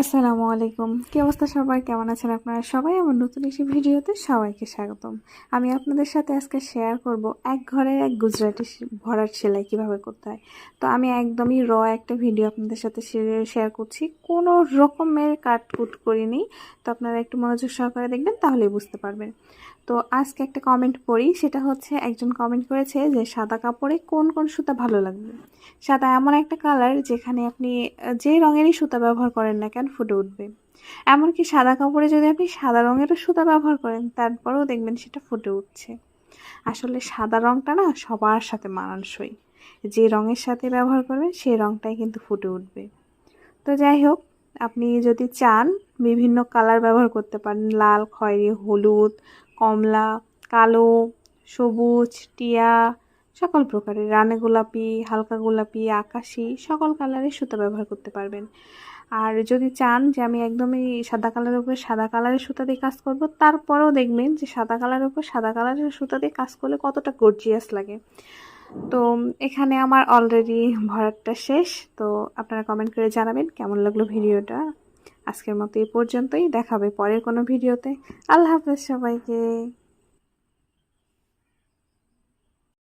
আসসালামু আলাইকুম। কি অবস্থা সবাই কেমন আছেন আপনারা? সবাই আমার নতুন একটি ভিডিওতে সবাইকে স্বাগতম। আমি আপনাদের সাথে আজকে শেয়ার করব এক ঘরের এক গুজরাটি ভরাট সেলাই কীভাবে করতে হয়। তো আমি একদমই র একটা ভিডিও আপনাদের সাথে শেয়ার করছি। কোনো রকমের কাটকুট করিনি। তো আপনারা একটু মনোযোগ সহকারে দেখবেন, তাহলেই বুঝতে পারবেন। তো আজকে একটা কমেন্ট পড়ি, সেটা হচ্ছে একজন কমেন্ট করেছে যে, সাদা কাপড়ে কোন কোন সুতা ভালো লাগবে? সাদা এমন একটা কালার যেখানে আপনি, যে রঙেরই সুতা ব্যবহার করেন না কেন ফুটে উঠবে। এমনকি সাদা কাপড়ে যদি আপনি সাদা রঙেরও সুতা ব্যবহার করেন, তারপরেও দেখবেন সেটা ফুটে উঠছে। আসলে সাদা রঙটা না সবার সাথে মানানসই। যে রঙের সাথে ব্যবহার করবেন, সেই রঙটাই কিন্তু ফুটে উঠবে। তো যাই হোক, আপনি যদি চান বিভিন্ন কালার ব্যবহার করতে পারেন, লাল, খয়েরি, হলুদ, কমলা, কালো, সবুজ, টিয়া সকল প্রকারের রানে গোলাপি, হালকা গোলাপি, আকাশি, সকল কালারের সুতা ব্যবহার করতে পারবেন। আর যদি চান যে আমি একদমই সাদা কালারের উপরে সাদা কালারের সুতা দিয়ে কাজ করব, তারপরেও দেখবেন যে সাদা কালারের উপর সাদা কালারের সুতা দিয়ে কাজ করলে কতটা গর্জিয়াস লাগে। তো এখানে আমার অলরেডি ভরাটটা শেষ। তো আপনারা কমেন্ট করে জানাবেন কেমন লাগল ভিডিওটা। আজকের মতো এই পর্যন্তই। দেখাবে পরের কোনো ভিডিওতে। আল্লাহ হাফেজ সবাইকে।